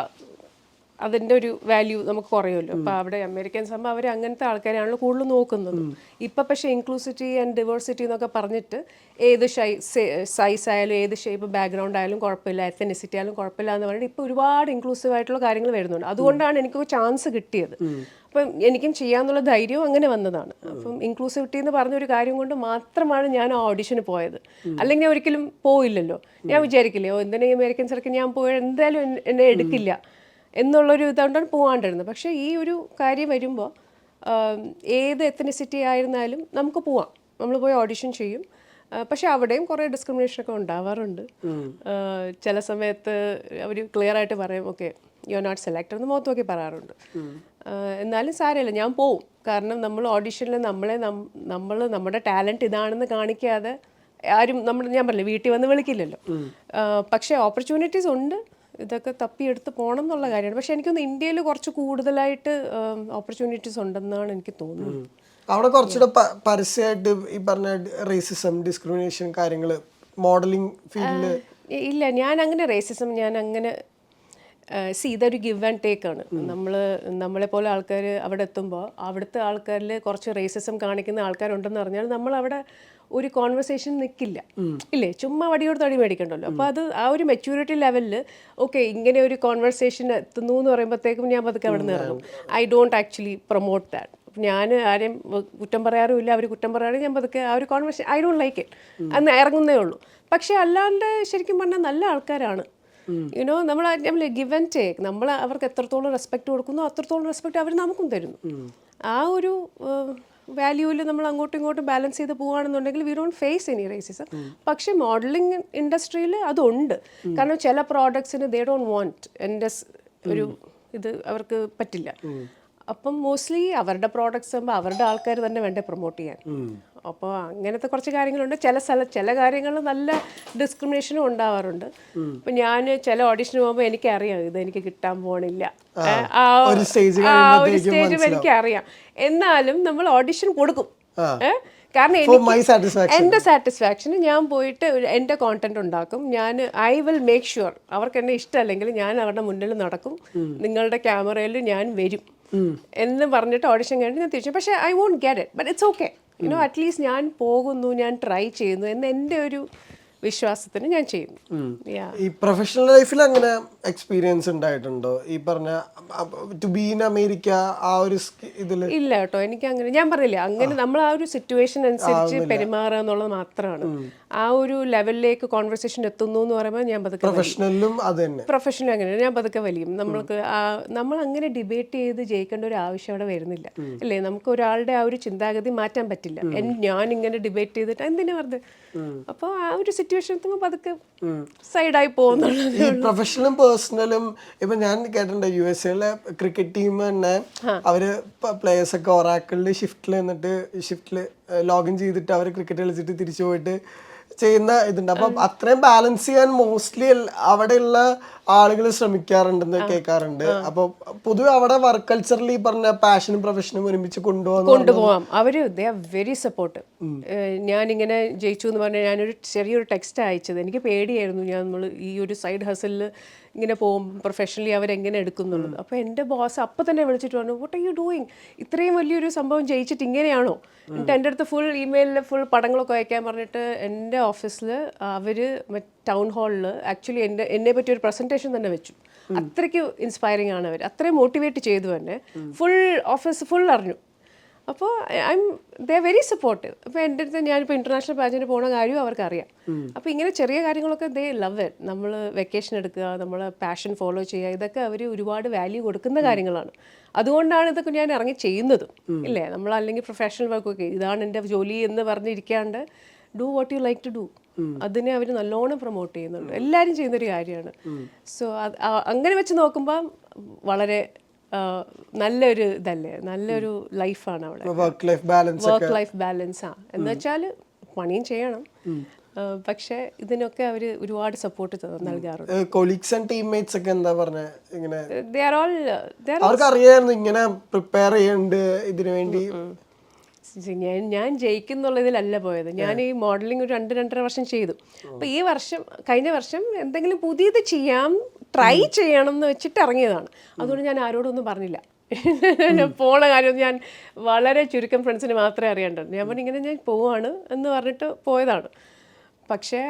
A: അതിന്റെ ഒരു വാല്യൂ നമുക്ക് കുറയുമല്ലോ. അപ്പോൾ അവിടെ അമേരിക്കൻസ് ആകുമ്പോൾ അവർ അങ്ങനത്തെ ആൾക്കാരെയാണല്ലോ കൂടുതൽ നോക്കുന്നത്. ഇപ്പം പക്ഷേ ഇൻക്ലൂസിറ്റി ആൻഡ് ഡിവേഴ്സിറ്റി എന്നൊക്കെ പറഞ്ഞിട്ട് ഏത് ഷൈ സൈസ് ആയാലും ഏത് ഷേപ്പ് ബാക്ക്ഗ്രൗണ്ട് ആയാലും കുഴപ്പമില്ല എത്തനിസിറ്റി ആയാലും കുഴപ്പമില്ല എന്ന് പറഞ്ഞിട്ട് ഇപ്പോൾ ഒരുപാട് ഇൻക്ലൂസീവ് ആയിട്ടുള്ള കാര്യങ്ങൾ വരുന്നുണ്ട്. അതുകൊണ്ടാണ് എനിക്ക് ചാൻസ് കിട്ടിയത്. അപ്പം എനിക്കും ചെയ്യാന്നുള്ള ധൈര്യവും അങ്ങനെ വന്നതാണ്. അപ്പം ഇൻക്ലൂസിവിറ്റി എന്ന് പറഞ്ഞൊരു കാര്യം കൊണ്ട് മാത്രമാണ് ഞാൻ ആ ഓഡിഷന് പോയത്. അല്ലെങ്കിൽ ഞാൻ ഒരിക്കലും പോയില്ലല്ലോ. ഞാൻ വിചാരിക്കില്ലേ ഓ എന്തിനാ അമേരിക്കൻസർക്ക് ഞാൻ പോയ എന്തായാലും എന്നെ എടുക്കില്ല. എന്നുള്ളൊരു ഇതുകൊണ്ടാണ് പോകാണ്ടിരുന്നത് പക്ഷേ ഈ ഒരു കാര്യം വരുമ്പോൾ ഏത് എത്തനിസിറ്റി ആയിരുന്നാലും നമുക്ക് പോവാം. നമ്മൾ പോയി ഓഡിഷൻ ചെയ്യും. പക്ഷെ അവിടെയും കുറേ ഡിസ്ക്രിമിനേഷൻ ഒക്കെ ഉണ്ടാവാറുണ്ട് ചില സമയത്ത് അവർ ക്ലിയർ ആയിട്ട് പറയും okay you are not select എന്ന് മുഖത്ത് നോക്കി പറയാറുണ്ട്. എന്നാലും സാരമില്ല ഞാൻ പോവും. കാരണം നമ്മൾ ഓഡിഷനിൽ നമ്മളെ നമ്മൾ നമ്മുടെ ടാലന്റ് ഇതാണെന്ന് കാണിക്കാതെ ആരും നമ്മൾ ഞാൻ പറഞ്ഞില്ല വീട്ടിൽ വന്ന് വിളിക്കില്ലല്ലോ. പക്ഷേ ഓപ്പർച്യൂണിറ്റീസ് ഉണ്ട്. ഇതൊക്കെ തപ്പിയെടുത്ത് പോകണം എന്നുള്ള കാര്യമാണ്. പക്ഷെ എനിക്കൊന്ന് ഇന്ത്യയിൽ കുറച്ച് കൂടുതലായിട്ട് ഓപ്പർച്യൂണിറ്റീസ് ഉണ്ടെന്നാണ് എനിക്ക് തോന്നുന്നത്.
B: അവിടെ കുറച്ചുകൂടെ പരസ്യമായിട്ട് ഈ പറഞ്ഞ റേസിസം ഡിസ്ക്രിമിനേഷൻ കാര്യങ്ങൾ മോഡലിംഗ്
A: ഫീൽഡിൽ ഇല്ല ഞാൻ അങ്ങനെ റേസിസം ഞാൻ അങ്ങനെ സി ഇതൊരു ഗിവ് ആൻഡ് ടേക്ക് ആണ്. നമ്മൾ നമ്മളെ പോലെ ആൾക്കാർ അവിടെ എത്തുമ്പോൾ അവിടുത്തെ ആൾക്കാരിൽ കുറച്ച് റേസിസം കാണിക്കുന്ന ആൾക്കാരുണ്ടെന്ന് പറഞ്ഞാൽ നമ്മൾ അവിടെ ഒരു കോൺവെർസേഷൻ നിൽക്കില്ല ഇല്ലേ? ചുമ്മാ വടിയോട് തടി മേടിക്കണ്ടല്ലോ. അപ്പോൾ അത് ആ ഒരു മെച്യൂരിറ്റി ലെവലിൽ ഓക്കെ ഇങ്ങനെ ഒരു കോൺവെർസേഷൻ എത്തുന്നു എന്ന് പറയുമ്പോഴത്തേക്കും ഞാൻ പതുക്കെ അവിടെ നിന്ന് ഇറങ്ങും. I don't actually promote that ഞാൻ ആരെയും കുറ്റം പറയാറുമില്ല. അവർ കുറ്റം പറയാറും ഞാൻ പതുക്കെ ആ ഒരു conversation I don't like it അന്ന് ഇറങ്ങുന്നേ ഉള്ളൂ. പക്ഷേ അല്ലാണ്ട് ശരിക്കും പറഞ്ഞാൽ നല്ല ആൾക്കാരാണ്. യുനോ നമ്മൾ നമ്മൾ ഗിവ് ആൻഡ് ടേക്ക് നമ്മൾ അവർക്ക് എത്രത്തോളം റെസ്പെക്ട് കൊടുക്കുന്നു അത്രത്തോളം റെസ്പെക്ട് അവർ നമുക്കും തരുന്നു. ആ ഒരു വാല്യൂവിൽ നമ്മൾ അങ്ങോട്ടും ഇങ്ങോട്ടും ബാലൻസ് ചെയ്ത് പോവുകയാണെന്നുണ്ടെങ്കിൽ we don't face any racism പക്ഷേ മോഡലിംഗ് ഇൻഡസ്ട്രിയിൽ അതുണ്ട്. കാരണം ചില പ്രോഡക്ട്സിന് ദേ ഡോണ്ട് വാണ്ട് എന്റെ ഒരു ഇത് അവർക്ക് പറ്റില്ല. അപ്പം മോസ്റ്റ്ലി അവരുടെ പ്രോഡക്ട്സ് ആകുമ്പോൾ അവരുടെ ആൾക്കാർ തന്നെ വേണ്ടേ പ്രൊമോട്ട് ചെയ്യാൻ. അപ്പോൾ അങ്ങനത്തെ കുറച്ച് കാര്യങ്ങളുണ്ട്. ചില സ്ഥല ചില കാര്യങ്ങൾ നല്ല ഡിസ്ക്രിമിനേഷനും ഉണ്ടാവാറുണ്ട്. അപ്പം ഞാൻ ചില ഓഡീഷന് പോകുമ്പോൾ എനിക്കറിയാം ഇത് എനിക്ക് കിട്ടാൻ പോണില്ല. ആ
B: ഒരു
A: സ്റ്റേജ് എനിക്കറിയാം. എന്നാലും നമ്മൾ ഓഡിഷൻ കൊടുക്കും. കാരണം എനിക്ക്
B: സാറ്റിസ്ഫാക്ഷൻ
A: എന്റെ സാറ്റിസ്ഫാക്ഷന് ഞാൻ പോയിട്ട് എന്റെ കോണ്ടന്റ് ഉണ്ടാക്കും. ഞാൻ ഐ വിൽ മേക്ക് ഷുവർ അവർക്ക് എന്നെ ഇഷ്ടമല്ലെങ്കിൽ ഞാൻ അവരുടെ മുന്നിൽ നടക്കും. നിങ്ങളുടെ ക്യാമറയിൽ ഞാൻ വരും. എന്ന് പറഞ്ഞിട്ട് ഓഡിഷൻ കഴിഞ്ഞ് ഞാൻ തിരിച്ചു. പക്ഷേ I won't get it but it's okay you know at least ഞാൻ പോകുന്നു ഞാൻ ട്രൈ ചെയ്യുന്നു എന്ന് എന്റെ ഒരു വിശ്വാസത്തിന് ഞാൻ ചെയ്യുന്നു.
B: ഈ പ്രൊഫഷണൽ ലൈഫിൽ അങ്ങനെ എക്സ്പീരിയൻസ് ഉണ്ടായിട്ടുണ്ടോ? ഈ പറഞ്ഞ ടു ബി ഇൻ അമേരിക്ക ആ ഒരു ഇതിൽ ഇതിൽ?
A: ഇല്ല കേട്ടോ എനിക്ക് അങ്ങനെ ഞാൻ പറയില്ല അങ്ങനെ നമ്മൾ ആ ഒരു സിറ്റുവേഷൻ അനുസരിച്ച് പെരുമാറുക എന്നുള്ളത് മാത്രമാണ്. ആ ഒരു ലെവലിലേക്ക് കോൺവെർസേഷൻ എത്തുന്നു എന്ന് പറയുമ്പോൾ ഞാൻ പതുക്കെ
B: പ്രൊഫഷണലും അത് തന്നെ.
A: പ്രൊഫഷണലും അങ്ങനെ ഞാൻ പതുക്കെ വലിയും. നമ്മൾക്ക് ആ- നമ്മൾ അങ്ങനെ ഡിബേറ്റ് ചെയ്ത് ജയിക്കേണ്ട ഒരു ആവശ്യം അവിടെ വരുന്നില്ല. അല്ലേ? നമുക്ക് ഒരാളുടെ ആ ഒരു ചിന്താഗതി മാറ്റാൻ പറ്റില്ല. ഞാൻ ഇങ്ങനെ ഡിബേറ്റ് ചെയ്തിട്ട് എന്തിനാ വെറുതെ? അപ്പോൾ ആ ഒരു സിറ്റുവേഷൻ എത്തുമ്പോൾ പതുക്കെ സൈഡായി പോകുന്നുള്ളത്
B: ഈ പ്രൊഫഷണലും പേഴ്സണലും ഇപ്പൊ ഞാൻ കേട്ടിട്ടുണ്ട് യു എസ് എയിലെ ക്രിക്കറ്റ് ടീം തന്നെ അവർ പ്ലേയേഴ്സ് ഒക്കെ ഒറാക്കിളിൽ ഷിഫ്റ്റിൽ നിന്നിട്ട് ഷിഫ്റ്റിൽ ലോഗിൻ ചെയ്തിട്ട് അവർ ക്രിക്കറ്റ് കളിച്ചിട്ട് തിരിച്ചു പോയിട്ട് ചെയ്യുന്ന ഇതുണ്ട്. അപ്പൊ അത്രയും ബാലൻസ് ചെയ്യാൻ മോസ്റ്റ്ലി അവിടെയുള്ള ആളുകൾ ശ്രമിക്കാറുണ്ടെന്ന് കേൾക്കാറുണ്ട്. അപ്പൊ പൊതുവെ അവിടെ വർക്ക് കൾച്ചറിൽ ഈ പറഞ്ഞ പാഷനും പ്രൊഫഷനും ഒരുമിച്ച് കൊണ്ടുപോകാൻ
A: കൊണ്ടുപോകാം. അവർ ദേ ആർ വെരി സപ്പോർട്ട് ഇങ്ങനെ ജയിച്ചു എന്ന് പറഞ്ഞാൽ ഞാനൊരു ചെറിയൊരു ടെക്സ്റ്റ് അയച്ചത്. എനിക്ക് പേടിയായിരുന്നു ഞാൻ നമ്മൾ ഈ ഒരു സൈഡ് ഹസലിൽ ഇങ്ങനെ പോകും. പ്രൊഫഷണലി അവരെങ്ങനെ എടുക്കുന്നുള്ളത്. അപ്പോൾ എന്റെ ബോസ് അപ്പം തന്നെ വിളിച്ചിട്ട് പറഞ്ഞു വോട്ട് ആർ യു ഡൂയിങ് ഇത്രയും വലിയൊരു സംഭവം ജയിച്ചിട്ട് ഇങ്ങനെയാണോ? എന്നിട്ട് എന്റെ അടുത്ത് ഫുൾ ഇമെയിലിൽ ഫുൾ പടങ്ങളൊക്കെ അയക്കാൻ പറഞ്ഞിട്ട് എന്റെ ഓഫീസിൽ അവർ ടൗൺ ഹാളിൽ ആക്ച്വലി എന്റെ എന്നെ പറ്റി ഒരു പ്രസന്റേഷൻ തന്നെ വെച്ചു. അത്രയ്ക്ക് ഇൻസ്പയറിംഗ് ആണ് അവർ അത്രയും മോട്ടിവേറ്റ് ചെയ്തു തന്നെ ഫുൾ ഓഫീസ് ഫുൾ അറിഞ്ഞു. അപ്പോൾ I'm the very supportive അപ്പോൾ എന്റെ അടുത്ത് ഞാനിപ്പോൾ ഇന്റർനാഷണൽ പാജന് പോണ കാര്യവും അവർക്കറിയാം. അപ്പോൾ ഇങ്ങനെ ചെറിയ കാര്യങ്ങളൊക്കെ ദേ ലവ് ഇറ്റ് നമ്മൾ വെക്കേഷൻ എടുക്കുക നമ്മൾ പാഷൻ ഫോളോ ചെയ്യുക ഇതൊക്കെ അവർ ഒരുപാട് വാല്യൂ കൊടുക്കുന്ന കാര്യങ്ങളാണ്. അതുകൊണ്ടാണ് ഇതൊക്കെ ഞാൻ ഇറങ്ങി ചെയ്യുന്നതും. ഇല്ലേ? നമ്മൾ അല്ലെങ്കിൽ പ്രൊഫഷണൽ വർക്കൊക്കെ ഇതാണ് എന്റെ ജോലി എന്ന് പറഞ്ഞിരിക്കാണ്ട് do what you like to do അതിനെ അവർ നല്ലോണം പ്രൊമോട്ട് ചെയ്യുന്നുണ്ട്. എല്ലാവരും ചെയ്യുന്നൊരു കാര്യമാണ്. സോ അങ്ങനെ വെച്ച് നോക്കുമ്പോൾ വളരെ നല്ലൊരു ഇതല്ലേ? നല്ലൊരു ലൈഫാണ് അവിടെ.
B: Work life balance
A: work life balance ആ. എന്ന് വെച്ചാൽ പണിയും ചെയ്യണം. പക്ഷെ ഇതിനൊക്കെ അവർ ഒരുപാട് സപ്പോർട്ട് നൽകാറുണ്ട്.
B: കൊളീഗ്സ് ആൻഡ് ടീംമേറ്റ്സ് ഒക്കെ എന്താ പറഞ്ഞ? ഇങ്ങനെ അവർക്ക് അറിയായിരുന്നു ഇങ്ങനെ പ്രിപ്പയർ ചെയ്യുന്നുണ്ട് ഇതിനു വേണ്ടി.
A: ഞാൻ ഞാൻ ജയിക്കുന്നുള്ളതിലല്ല പോയത്. ഞാൻ ഈ മോഡലിംഗ് ഒരു രണ്ട് രണ്ടര വർഷം ചെയ്തു. അപ്പോൾ ഈ വർഷം കഴിഞ്ഞ വർഷം എന്തെങ്കിലും പുതിയത് ചെയ്യാം ട്രൈ ചെയ്യണം എന്ന് വെച്ചിട്ട് ഇറങ്ങിയതാണ്. അതുകൊണ്ട് ഞാൻ ആരോടൊന്നും പറഞ്ഞില്ല. പോണ കാര്യം ഞാൻ വളരെ ചുരുക്കം ഫ്രണ്ട്സിന് മാത്രമേ അറിയാണ്ടുള്ളൂ ഞാൻ പറഞ്ഞു ഇങ്ങനെ ഞാൻ പോവാണ് എന്ന് പറഞ്ഞിട്ട് പോയതാണ്. പക്ഷേ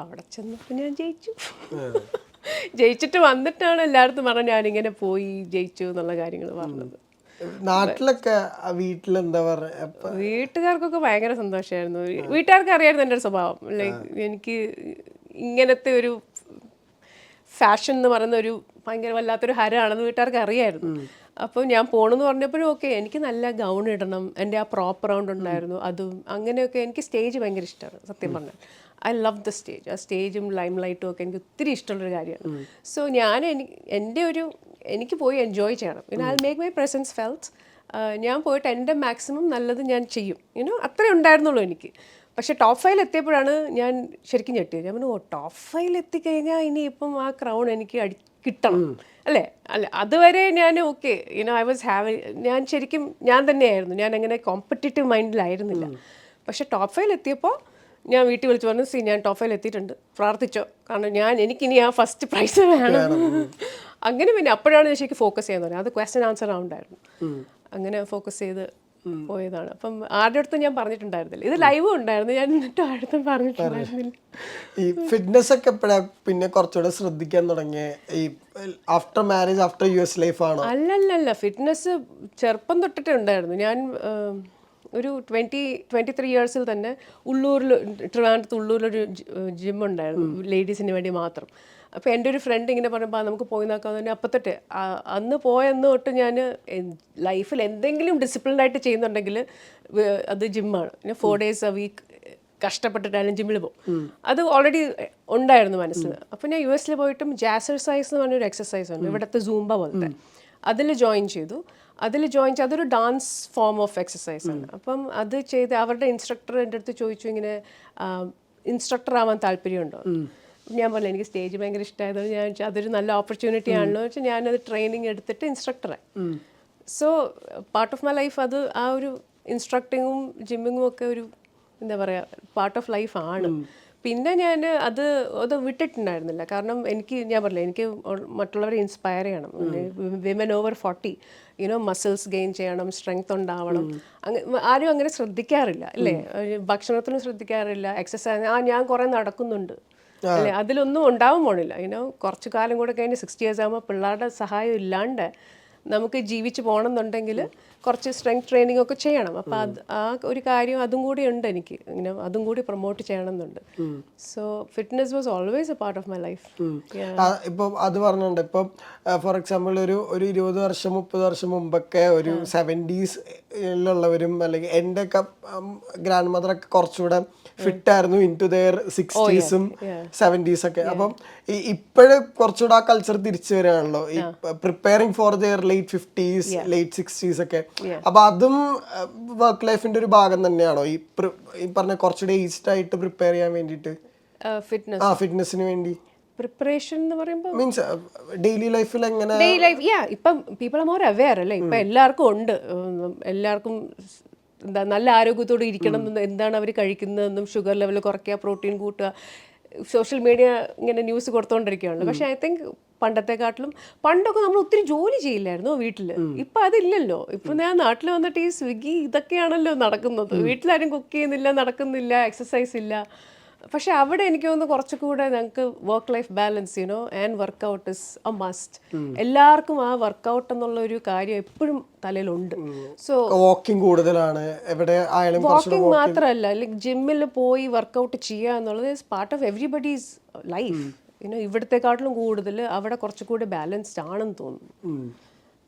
A: അവിടെ ചെന്നപ്പോൾ ഞാൻ ജയിച്ചു. ജയിച്ചിട്ട് വന്നിട്ടാണ് എല്ലായിടത്തും പറഞ്ഞത് ഞാനിങ്ങനെ പോയി ജയിച്ചു എന്നുള്ള കാര്യങ്ങൾ പറഞ്ഞത്.
B: നാട്ടിലൊക്കെ ആ വീട്ടിൽ എന്താ പറയാ
A: വീട്ടുകാർക്കൊക്കെ ഭയങ്കര സന്തോഷമായിരുന്നു വീട്ടുകാർക്ക് അറിയായിരുന്നു എന്റെ ഒരു സ്വഭാവം. ലൈക്ക് എനിക്ക് ഇങ്ങനത്തെ ഒരു ഫാഷൻ എന്ന് പറയുന്ന ഒരു ഭയങ്കര വല്ലാത്തൊരു ഹരമാണെന്ന് വീട്ടുകാർക്ക് അറിയായിരുന്നു അപ്പോൾ ഞാൻ പോണെന്ന് പറഞ്ഞപ്പോഴും ഓക്കെ എനിക്ക് നല്ല ഗൗൺ ഇടണം. എന്റെ ആ പ്രോപ്പർ റൗണ്ട് ഉണ്ടായിരുന്നു. അതും അങ്ങനെയൊക്കെ എനിക്ക് സ്റ്റേജ് ഭയങ്കര ഇഷ്ടമാണ് സത്യം പറഞ്ഞാൽ. I love the stage. ആ സ്റ്റേജും ലൈം ലൈറ്റും ഒക്കെ എനിക്ക് ഒത്തിരി ഇഷ്ടമുള്ളൊരു കാര്യമാണ്. സോ ഞാൻ എനിക്ക് എന്റെ ഒരു എനിക്ക് പോയി എൻജോയ് ചെയ്യണം. പിന്നെ I make my presence felt. ഞാൻ പോയിട്ട് എന്റെ മാക്സിമം നല്ലത് ഞാൻ ചെയ്യും. യുനോ അത്രേ ഉണ്ടായിരുന്നുള്ളൂ എനിക്ക്. പക്ഷേ ടോപ്പ് ഫൈവിൽ എത്തിയപ്പോഴാണ് ഞാൻ ശരിക്കും ഞെട്ടിയത്. ഞാൻ പറഞ്ഞു ഓ ടോപ്പ് ഫൈവിൽ എത്തിക്കഴിഞ്ഞാൽ ഇനി ഇപ്പം ആ ക്രൗൺ എനിക്ക് അടി കിട്ടണം. അല്ലേ? അല്ല അതുവരെ ഞാൻ okay you know I was have ഞാൻ ശരിക്കും ഞാൻ തന്നെയായിരുന്നു. ഞാൻ അങ്ങനെ കോമ്പറ്റേറ്റീവ് മൈൻഡിലായിരുന്നില്ല. പക്ഷേ ടോപ്പ് ഫൈവിൽ എത്തിയപ്പോൾ ഞാൻ വീട്ടിൽ വിളിച്ചു പറഞ്ഞു സി ഞാൻ ടോഫയിൽ എത്തിയിട്ടുണ്ട്. പ്രാർത്ഥിച്ചോ. കാരണം ഞാൻ എനിക്കിനി ആ ഫസ്റ്റ് പ്രൈസ് വേണം. അങ്ങനെ പിന്നെ അപ്പോഴാണ് ഞാൻ ശരിക്കും ഫോക്കസ് ചെയ്യാൻ തുടങ്ങി അത് ക്വസ്റ്റ്യൻ ആൻസർ ആവുണ്ടായിരുന്നു. അങ്ങനെ ഫോക്കസ് ചെയ്ത് പോയതാണ്. അപ്പം ആരുടെ അടുത്തും ഞാൻ പറഞ്ഞിട്ടുണ്ടായിരുന്നില്ല. ഇത് ലൈവ് ഉണ്ടായിരുന്നു. ഞാൻ എന്നിട്ട് ആരുടെ പറഞ്ഞിട്ടുണ്ടായിരുന്നില്ല.
B: ഈ ഫിറ്റ്നസ് ഒക്കെ എപ്പോഴാ പിന്നെ കുറച്ചുകൂടെ ശ്രദ്ധിക്കാൻ തുടങ്ങിയ? ഈ after marriage after U S life ആണോ?
A: അല്ലല്ല ഫിറ്റ്നസ് ചെറുപ്പം തൊട്ടിട്ടേ ഉണ്ടായിരുന്നു. ഞാൻ ഒരു ട്വന്റി ട്വന്റി ത്രീ ഇയേഴ്സിൽ തന്നെ ഉള്ളൂരിൽ ട്രിവാൻഡ്രത്ത് ഉള്ളൂരിലൊരു ജിം ഉണ്ടായിരുന്നു. ലേഡീസിന് വേണ്ടി മാത്രം. അപ്പോൾ എന്റെ ഒരു ഫ്രണ്ട് ഇങ്ങനെ പറഞ്ഞപ്പോൾ നമുക്ക് പോയി നോക്കാൻ തന്നെ അപ്പത്തൊട്ട് അന്ന് പോയെന്ന് തൊട്ട് ഞാൻ ലൈഫിൽ എന്തെങ്കിലും ഡിസിപ്ലിൻഡായിട്ട് ചെയ്യുന്നുണ്ടെങ്കിൽ അത് ജിമ്മാണ് ഞാൻ ഫോർ ഡേയ്സ് എ വീക്ക് കഷ്ടപ്പെട്ടിട്ടായാലും ജിമ്മിൽ പോകും അത് ഓൾറെഡി ഉണ്ടായിരുന്നു മനസ്സിൽ അപ്പോൾ ഞാൻ യു എസിൽ പോയിട്ടും ജാസർസൈസ് എന്ന് പറഞ്ഞൊരു എക്സസൈസ് ഉണ്ട്. ഇവിടുത്തെ സൂംബ പോലത്തെ. അതിൽ ജോയിൻ ചെയ്തു. അതിൽ ജോയിൻ ചെയ്ത് അതൊരു ഡാൻസ് ഫോം ഓഫ് എക്സസൈസ് ആണ്. അപ്പം അത് ചെയ്ത് അവരുടെ ഇൻസ്ട്രക്ടർ എന്റെ അടുത്ത് ചോദിച്ചു ഇങ്ങനെ ഇൻസ്ട്രക്ടർ ആവാൻ താല്പര്യമുണ്ടോ? ഞാൻ പറഞ്ഞു എനിക്ക് സ്റ്റേജ് ഭയങ്കര ഇഷ്ടമായതെന്ന് ഞാൻ വെച്ചാൽ അതൊരു നല്ല ഓപ്പർച്യൂണിറ്റി ആണല്ലോ. വെച്ചാൽ ഞാനത് ട്രെയിനിങ് എടുത്തിട്ട് ഇൻസ്ട്രക്ടറായി so part of my life അത് ആ ഒരു ഇൻസ്ട്രക്ടിങ്ങും ജിമ്മിങ്ങും ഒക്കെ ഒരു എന്താ പറയുക പാർട്ട് ഓഫ് ലൈഫ് ആണ്. പിന്നെ ഞാൻ അത് അത് വിട്ടിട്ടുണ്ടായിരുന്നില്ല. കാരണം എനിക്ക് ഞാൻ പറഞ്ഞില്ല എനിക്ക് മറ്റുള്ളവരെ ഇൻസ്പയർ ചെയ്യണം. Women over forty you know muscles gain ചെയ്യണം സ്ട്രെങ്ത് ഉണ്ടാവണം. അങ്ങനെ ആരും അങ്ങനെ ശ്രദ്ധിക്കാറില്ല അല്ലേ? ഭക്ഷണത്തിനും ശ്രദ്ധിക്കാറില്ല എക്സസൈസ് ആ ഞാൻ കുറേ നടക്കുന്നുണ്ട്. അല്ലേ? അതിലൊന്നും ഉണ്ടാവും പോണില്ല. യുനോ കുറച്ചു കാലം കൂടെ കഴിഞ്ഞ് സിക്സ്റ്റി ഇയേഴ്സ് ആകുമ്പോൾ പിള്ളേരുടെ സഹായം ഇല്ലാണ്ട് നമുക്ക് ജീവിച്ച് പോകണമെന്നുണ്ടെങ്കിൽ കുറച്ച് സ്ട്രെങ്ത് ട്രെയിനിങ് ഒക്കെ ചെയ്യണം. അപ്പം അത് ആ ഒരു കാര്യം അതും കൂടി ഉണ്ട് എനിക്ക്. ഇങ്ങനെ അതും കൂടി പ്രൊമോട്ട് ചെയ്യണം എന്നുണ്ട് so fitness was always a part of my life
B: ഇപ്പൊ അത് പറഞ്ഞുണ്ട് ഇപ്പൊ ഫോർ എക്സാമ്പിൾ ഒരു ഒരു ഇരുപത് വർഷം മുപ്പത് വർഷം മുമ്പൊക്കെ ഒരു സെവന്റീസിലുള്ളവരും അല്ലെങ്കിൽ എന്റെ ഒക്കെ ഗ്രാൻഡ് മദറൊക്കെ കുറച്ചുകൂടെ ഫിറ്റ് ആയിരുന്നു ഇൻ ടു ദെയർ സിക്സ്റ്റീസും സെവന്റീസ് ഒക്കെ അപ്പം ഇപ്പോഴും കുറച്ചുകൂടെ ആ കൾച്ചർ തിരിച്ചു വരികയാണല്ലോ ഈ preparing for their late fifties late sixties ഒക്കെ അപ്പൊ അതും വർക്ക് ലൈഫിന്റെ ഒരു ഭാഗം തന്നെയാണോ? ഈ പറഞ്ഞ കുറച്ചുകൂടെ ഈസ്റ്റ് ആയിട്ട് പ്രിപ്പയർ ചെയ്യാൻ വേണ്ടിയിട്ട്?
A: ഫിറ്റ്നസ്
B: ആ ഫിറ്റ്നസിന് വേണ്ടി.
A: പ്രിപ്പറേഷൻ എന്ന് പറയുമ്പോൾ
B: മീൻസ് ഡെയിലി ലൈഫിൽ എങ്ങനെ?
A: ഡെയിലി ലൈഫ് യാ ഇപ്പം പീപ്പിൾ ആർ മോർ അവെയർ അല്ലേ? ഇപ്പം എല്ലാവർക്കും ഉണ്ട്. എല്ലാവർക്കും എന്താ നല്ല ആരോഗ്യത്തോടെ ഇരിക്കണം എന്ന് എന്താണ് അവർ കഴിക്കുന്നതെന്നും ഷുഗർ ലെവൽ കുറയ്ക്കുക പ്രോട്ടീൻ കൂട്ടുക. സോഷ്യൽ മീഡിയ ഇങ്ങനെ ന്യൂസ് കൊടുത്തോണ്ടിരിക്കുകയാണ് പക്ഷെ ഐ തിങ്ക് പണ്ടത്തെക്കാട്ടിലും പണ്ടൊക്കെ നമ്മൾ ഒത്തിരി ജോലി ചെയ്യില്ലായിരുന്നു വീട്ടിൽ ഇപ്പം അതില്ലല്ലോ. ഇപ്പം ഞാൻ നാട്ടിൽ വന്നിട്ട് ഈ സ്വിഗ്ഗി ഇതൊക്കെയാണല്ലോ നടക്കുന്നത്. വീട്ടിലാരും കുക്ക് ചെയ്യുന്നില്ല നടക്കുന്നില്ല എക്സസൈസ് ഇല്ല. പക്ഷെ അവിടെ എനിക്ക് തോന്നുന്നു കുറച്ചുകൂടെ ഞങ്ങൾക്ക് work life balance you know and workout is a must എല്ലാവർക്കും ആ വർക്കൗട്ട് എന്നുള്ള ഒരു കാര്യം എപ്പോഴും തലയിലുണ്ട്. സോ
B: വാക്കിംഗ് കൂടുതലാണ്. എവിടെ ആയാലും
A: വാക്കിംഗ് മാത്രമല്ല ലൈക്ക് ജിമ്മിൽ പോയി വർക്കൗട്ട് ചെയ്യുക എന്നുള്ളത് is part of everybody's life you know ഇവിടത്തെക്കാട്ടിലും കൂടുതൽ അവിടെ കുറച്ചുകൂടി ബാലൻസ്ഡ് ആണെന്ന് തോന്നുന്നു.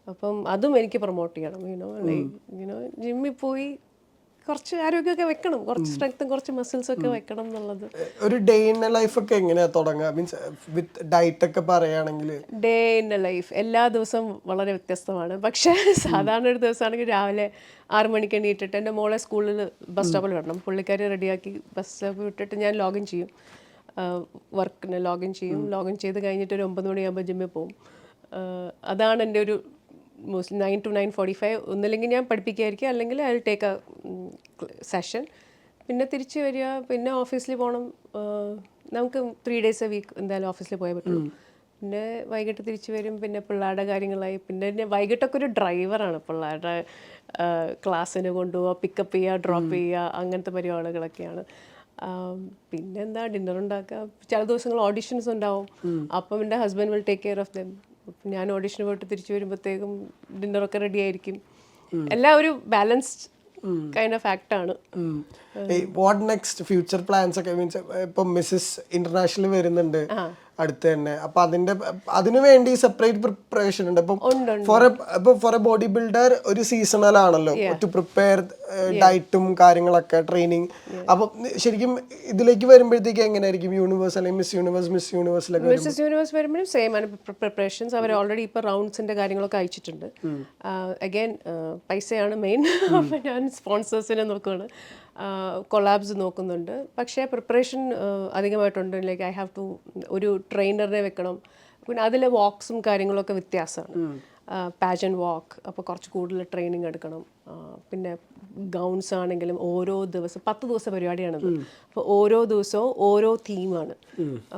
A: അപ്പം അതും എനിക്ക് പ്രൊമോട്ട് ചെയ്യണം യുനോ ലൈക്ക് യുനോ ജിമ്മിൽ പോയി കുറച്ച് ആരോഗ്യമൊക്കെ വെക്കണം. കുറച്ച് സ്ട്രെങ്ത്തും കുറച്ച് മസിൽസ് ഒക്കെ വെക്കണം എന്നുള്ളത്.
B: ഒരു ഡേ ഇൻ ലൈഫ് ഒക്കെ എങ്ങനെയാ തുടങ്ങുക? മീൻസ് വിത്ത് ഡയറ്റ് ഒക്കെ പറയുകയാണെങ്കിൽ.
A: ഡേ ഇൻ ലൈഫ് എല്ലാ ദിവസവും വളരെ വ്യത്യസ്തമാണ്. പക്ഷേ സാധാരണ ഒരു ദിവസമാണെങ്കിൽ രാവിലെ ആറ് മണിക്ക് എണീറ്റിട്ട് എന്റെ മോളെ സ്കൂളിൽ ബസ് സ്റ്റോപ്പിൽ വിടണം. പുള്ളിക്കാരി റെഡിയാക്കി ബസ് സ്റ്റോപ്പിൽ വിട്ടിട്ട് ഞാൻ ലോഗിൻ ചെയ്യും. വർക്കിന് ലോഗിൻ ചെയ്യും. ലോഗിൻ ചെയ്ത് കഴിഞ്ഞിട്ട് ഒരു ഒമ്പത് മണിയാകുമ്പോൾ ജിമ്മിൽ പോകും. അതാണ് എന്റെ ഒരു mostly nine to nine forty five ഒന്നില്ലെങ്കിൽ ഞാൻ പഠിപ്പിക്കുകയായിരിക്കും അല്ലെങ്കിൽ ഐ ടേക്ക് എ സെഷൻ പിന്നെ തിരിച്ച് വരിക പിന്നെ ഓഫീസിൽ പോകണം നമുക്ക് ത്രീ ഡേയ്സ് എ വീക്ക് എന്തായാലും ഓഫീസിൽ പോയേ പറ്റുള്ളൂ. പിന്നെ വൈകിട്ട് തിരിച്ച് വരും പിന്നെ പിള്ളേരുടെ കാര്യങ്ങളായി. പിന്നെ പിന്നെ വൈകിട്ടൊക്കെ ഒരു ഡ്രൈവറാണ് പിള്ളേരുടെ ക്ലാസ്സിന് കൊണ്ടുപോവുക പിക്കപ്പ് ചെയ്യുക ഡ്രോപ്പ് ചെയ്യുക അങ്ങനത്തെ പരിപാടികളൊക്കെയാണ്. പിന്നെ എന്താ ഡിന്നർ ഉണ്ടാക്കുക? ചില ദിവസങ്ങൾ ഓഡിഷൻസ് ഉണ്ടാവും. അപ്പം എന്റെ husband will take care of them ഞാൻ ഓഡിഷന് പോയിട്ട് തിരിച്ചു വരുമ്പോഴത്തേക്കും ഡിന്നറൊക്കെ റെഡി ആയിരിക്കും. എല്ലാം ഒരു ബാലൻസ്ഡ് കൈൻഡ് ഓഫ് ആക്ട് ആണ്.
B: വാട്ട് നെക്സ്റ്റ് ഫ്യൂച്ചർ പ്ലാൻസ് ഒക്കെ മീൻസ് ഇപ്പൊ മിസ്സസ് ഇന്റർനാഷണൽ വരുന്നുണ്ട് അടുത്ത് തന്നെ. അപ്പൊ അതിന്റെ അതിനു വേണ്ടി സെപ്പറേറ്റ് പ്രിപ്പറേഷൻ ഉണ്ട്. ഫോർ ഇപ്പൊ ഫോർ എ ബോഡി ബിൽഡർ ഒരു സീസണൽ ആണല്ലോ. ടു പ്രിപ്പയർ ഡയറ്റും കാര്യങ്ങളൊക്കെ ട്രെയിനിങ് അപ്പം ശരിക്കും ഇതിലേക്ക് വരുമ്പോഴത്തേക്ക് എങ്ങനെയായിരിക്കും? യൂണിവേഴ്സ് അല്ലെങ്കിൽ മിസ് യൂണിവേഴ്സ് മിസ് യൂണിവേഴ്സിലൊക്കെ
A: മിസ്സസ് യൂണിവേഴ്സ് വരുമ്പോഴും സെയിം ആണ്. പ്രിപ്പറേഷൻസ് അവർ ഓൾറെഡി ഇപ്പോൾ റൗണ്ട്സിന്റെ കാര്യങ്ങളൊക്കെ അയച്ചിട്ടുണ്ട്. അഗൈൻ പൈസയാണ് മെയിൻ ഞാൻ സ്പോൺസേഴ്സിനെ നോക്കുകയാണ് കൊളാബ്സ് നോക്കുന്നുണ്ട്. പക്ഷേ പ്രിപ്പറേഷൻ അധികമായിട്ടുണ്ട്. ലൈക്ക് ഐ ഹാവ് ടു ഒരു ട്രെയിനറിനെ വെക്കണം. പിന്നെ അതിലെ വാക്സും കാര്യങ്ങളൊക്കെ വ്യത്യാസമാണ്. പാജൻ വാക്ക് അപ്പോൾ കുറച്ച് കൂടുതൽ ട്രെയിനിങ് എടുക്കണം. പിന്നെ ഗൗൺസ് ആണെങ്കിലും ഓരോ ദിവസം പത്ത് ദിവസം പരിപാടിയാണത്. അപ്പോൾ ഓരോ ദിവസവും ഓരോ തീമാണ്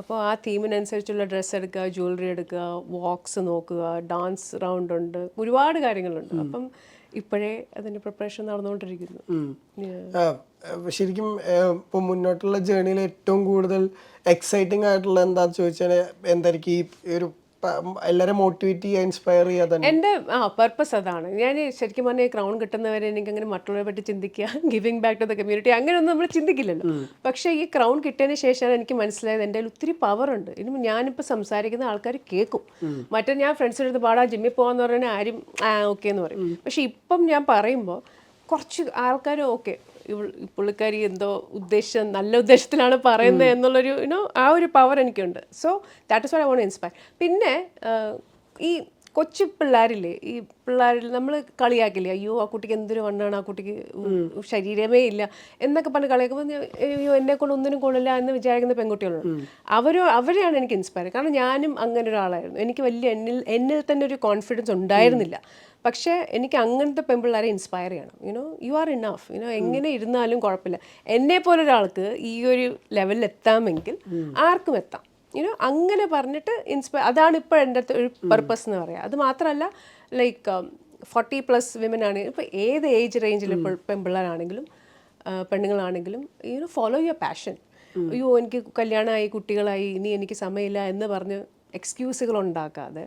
A: അപ്പോൾ ആ തീമിനനുസരിച്ചുള്ള ഡ്രസ്സ് എടുക്കുക ജ്വല്ലറി എടുക്കുക വാക്സ് നോക്കുക ഡാൻസ് റൗണ്ട് ഉണ്ട് ഒരുപാട് കാര്യങ്ങളുണ്ട്. അപ്പം ഇപ്പോഴേ അതിന്റെ പ്രിപ്പറേഷൻ നടന്നുകൊണ്ടിരിക്കുന്നു.
B: ശരിക്കും ഇപ്പോൾ ഇപ്പൊ മുന്നോട്ടുള്ള ജേണിയിൽ ഏറ്റവും കൂടുതൽ എക്സൈറ്റിംഗ് ആയിട്ടുള്ള എന്താണെന്ന് ചോദിച്ചാൽ എന്തായിരിക്കും ഈ ഒരു എല്ലാരെ മോട്ടിവേറ്റ് ചെയ്യുക ഇൻസ്പയർ ചെയ്യുക തന്നെ.
A: എന്റെ ആ പർപ്പസ് അതാണ്. ഞാൻ ശരിക്കും പറഞ്ഞാൽ ക്രൗൺ കിട്ടുന്നവരെ എനിക്ക് അങ്ങനെ മറ്റുള്ളവരെ പറ്റി ചിന്തിക്കുക giving back to the community അങ്ങനെയൊന്നും നമ്മൾ ചിന്തിക്കില്ലല്ലോ. പക്ഷേ ഈ ക്രൗൺ കിട്ടിയതിന് ശേഷമാണ് എനിക്ക് മനസ്സിലായത് എന്റെ ഒത്തിരി പവർ ഉണ്ട്. ഇനി ഞാനിപ്പോൾ സംസാരിക്കുന്ന ആൾക്കാർ കേൾക്കും. മറ്റേ ഞാൻ ഫ്രണ്ട്സിന്റെ അടുത്ത് പാടാ ജിമ്മിൽ പോകാന്ന് പറഞ്ഞാൽ ആരും ആ ഓക്കെ എന്ന് പറയും. പക്ഷേ ഇപ്പം ഞാൻ പറയുമ്പോൾ കുറച്ച് ആൾക്കാർ ഓക്കെ പുള്ളിക്കാരി എന്തോ ഉദ്ദേശം നല്ല ഉദ്ദേശത്തിലാണ് പറയുന്നത് എന്നുള്ളൊരു യുനോ ആ ഒരു പവർ എനിക്കുണ്ട്. So that is why I want inspire പിന്നെ ഈ കൊച്ചു പിള്ളേരില്ലേ ഈ പിള്ളേരിൽ നമ്മൾ കളിയാക്കില്ലേ അയ്യോ ആ കുട്ടിക്ക് എന്തൊരു വണ്ണാണ് ആ കുട്ടിക്ക് ശരീരമേ ഇല്ല എന്നൊക്കെ പറഞ്ഞ് കളിയാക്കുമ്പോൾ അയ്യോ എന്നെ കൊണ്ട് ഒന്നിനും കൊള്ളില്ല എന്ന് വിചാരിക്കുന്ന പെൺകുട്ടികളുണ്ട്. അവരോ അവരെയാണ് എനിക്ക് ഇൻസ്പയർ കാരണം ഞാനും അങ്ങനെ ഒരാളായിരുന്നു. എനിക്ക് വലിയ എന്നിൽ എന്നിൽ തന്നെ ഒരു കോൺഫിഡൻസ് ഉണ്ടായിരുന്നില്ല. പക്ഷേ എനിക്ക് അങ്ങനത്തെ പെൺപിള്ളേരെ ഇൻസ്പയർ ചെയ്യണം. You know you are enough you know എങ്ങനെ ഇരുന്നാലും കുഴപ്പമില്ല. എന്നെ പോലെ ഒരാൾക്ക് ഈ ഒരു ലെവലിൽ എത്താമെങ്കിൽ ആർക്കും എത്താം. യുനോ അങ്ങനെ പറഞ്ഞിട്ട് ഇൻസ്പയർ അതാണ് ഇപ്പോൾ എന്റെ അടുത്ത് ഒരു പർപ്പസ് എന്ന് പറയാം. അത് മാത്രമല്ല ലൈക്ക് ഫോർട്ടി പ്ലസ് വിമൻ ആണ് ഇപ്പോൾ ഏത് ഏജ് റേഞ്ചിൽ പെൺപിള്ളേരാണെങ്കിലും പെമ്പിള്ളേരാണെങ്കിലും പെണ്ണുങ്ങളാണെങ്കിലും you know follow your passion അയ്യോ എനിക്ക് കല്യാണമായി കുട്ടികളായി ഇനി എനിക്ക് സമയമില്ല എന്ന് പറഞ്ഞ് എക്സ്ക്യൂസുകൾ ഉണ്ടാക്കാതെ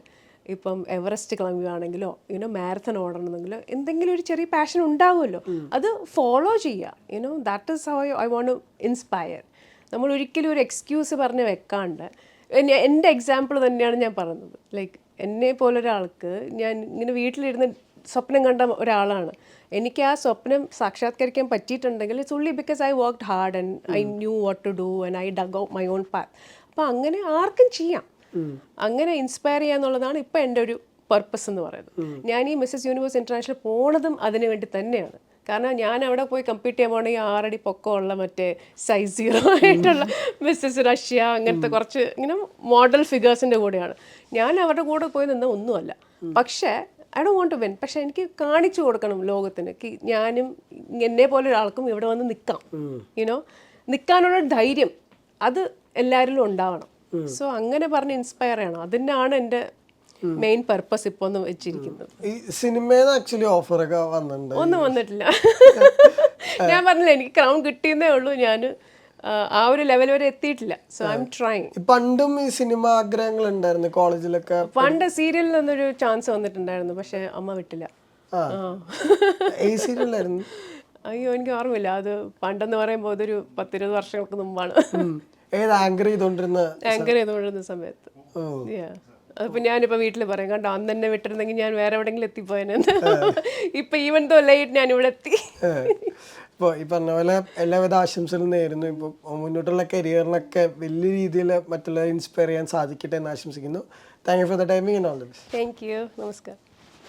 A: ഇപ്പം എവറസ്റ്റ് ക്ലംബുകയാണെങ്കിലോ യുനോ മാരത്തൺ ഓടണമെന്നെങ്കിലോ എന്തെങ്കിലും ഒരു ചെറിയ പാഷൻ ഉണ്ടാവുമല്ലോ. അത് ഫോളോ ചെയ്യുക. You know that is how I want inspire നമ്മൾ ഒരിക്കലും ഒരു എക്സ്ക്യൂസ് പറഞ്ഞ് വെക്കാണ്ട്. എന്റെ എക്സാമ്പിൾ തന്നെയാണ് ഞാൻ പറഞ്ഞത് ലൈക്ക് എന്നെ പോലെ ഒരാൾക്ക് ഞാൻ ഇങ്ങനെ വീട്ടിലിരുന്ന് സ്വപ്നം കണ്ട ഒരാളാണ്. എനിക്ക് ആ സ്വപ്നം സാക്ഷാത്കരിക്കാൻ പറ്റിയിട്ടുണ്ടെങ്കിൽ it's only because I worked hard and I knew what to do and I dug out my own path അപ്പോൾ അങ്ങനെ ആർക്കും ചെയ്യാം. അങ്ങനെ ഇൻസ്പയർ ചെയ്യുക എന്നുള്ളതാണ് ഇപ്പം എന്റെ ഒരു പർപ്പസ് എന്ന് പറയുന്നത്. ഞാൻ ഈ മിസ്സസ് യൂണിവേഴ്സ് ഇന്റർനാഷണൽ പോണതും അതിനു വേണ്ടി തന്നെയാണ്. കാരണം ഞാൻ അവിടെ പോയി കമ്പീറ്റ് ചെയ്യാൻ പോകണമെങ്കിൽ ആറടി പൊക്കമുള്ള മറ്റേ സൈസ് സീറോ ആയിട്ടുള്ള മിസ്സസ് റഷ്യ അങ്ങനത്തെ കുറച്ച് ഇങ്ങനെ മോഡൽ ഫിഗേഴ്സിന്റെ കൂടെയാണ്. ഞാൻ അവരുടെ കൂടെ പോയി നിന്ന ഒന്നുമല്ല. പക്ഷേ I do want to win പക്ഷെ എനിക്ക് കാണിച്ചു കൊടുക്കണം ലോകത്തിന് കി- ഞാനും എന്നെ പോലെ ഒരാൾക്കും ഇവിടെ വന്ന് നിൽക്കാം. യുനോ നിൽക്കാനുള്ള ധൈര്യം അത് എല്ലാവരിലും ഉണ്ടാവണം. സോ അങ്ങനെ പറഞ്ഞ് ഇൻസ്പയർ ചെയ്യണം. അതിനാണ് എന്റെ മെയിൻ പർപ്പസ് ഇപ്പൊ ഒന്ന് വെച്ചിരിക്കുന്നത്.
B: ഈ സിനിമയിൽ ആക്ച്വലി ഓഫറൊക്കെ വന്നിട്ടുണ്ട്.
A: ഒന്നും വന്നിട്ടില്ല. ഞാൻ പറഞ്ഞില്ല എനിക്ക് ക്രൗൺ കിട്ടിയെന്നേ ഉള്ളൂ. ഞാൻ ആ ഒരു ലെവൽ വരെ എത്തിയിട്ടില്ല. സോ ഐ എം ട്രൈങ്
B: പണ്ടും ഈ സിനിമ ആഗ്രഹങ്ങൾ ഉണ്ടായിരുന്നു കോളേജിലൊക്കെ?
A: പണ്ട് സീരിയലിൽ നിന്നൊരു ചാൻസ് വന്നിട്ടുണ്ടായിരുന്നു പക്ഷെ അമ്മ വിട്ടില്ല.
B: ഈ സീരിയലായിരുന്നു
A: അയ്യോ എനിക്ക് ഓർമ്മയില്ല. അത് പണ്ടെന്ന് പറയുമ്പോൾ അതൊരു പത്തിരുപത് വർഷങ്ങൾക്ക് മുമ്പാണ്.
B: ഏത് ആങ്കർ ചെയ്തോണ്ടിരുന്ന
A: ആങ്കർ ചെയ്തുകൊണ്ടിരുന്ന സമയത്ത്. അതിപ്പോ ഞാനിപ്പോ വീട്ടിൽ പറയും. കണ്ടോ അന്ന് തന്നെ വിട്ടിരുന്നെങ്കിൽ ഞാൻ വേറെ എവിടെങ്കിലും എത്തിപ്പോയെന്ന് ഇപ്പൊ ഈവൻ തോ ലൈറ്റ് ഞാൻ ഇവിടെ എത്തി.
B: ഇപ്പോൾ ഈ പറഞ്ഞ പോലെ എല്ലാവിധ ആശംസകളും നേരുന്നു. ഇപ്പോൾ മുന്നോട്ടുള്ള കരിയറിനൊക്കെ വലിയ രീതിയിൽ മറ്റുള്ളവരെ ഇൻസ്പയർ ചെയ്യാൻ സാധിക്കട്ടെ എന്ന് ആശംസിക്കുന്നു. Thank you for the timing and all the best
A: thank you നമസ്കാരം.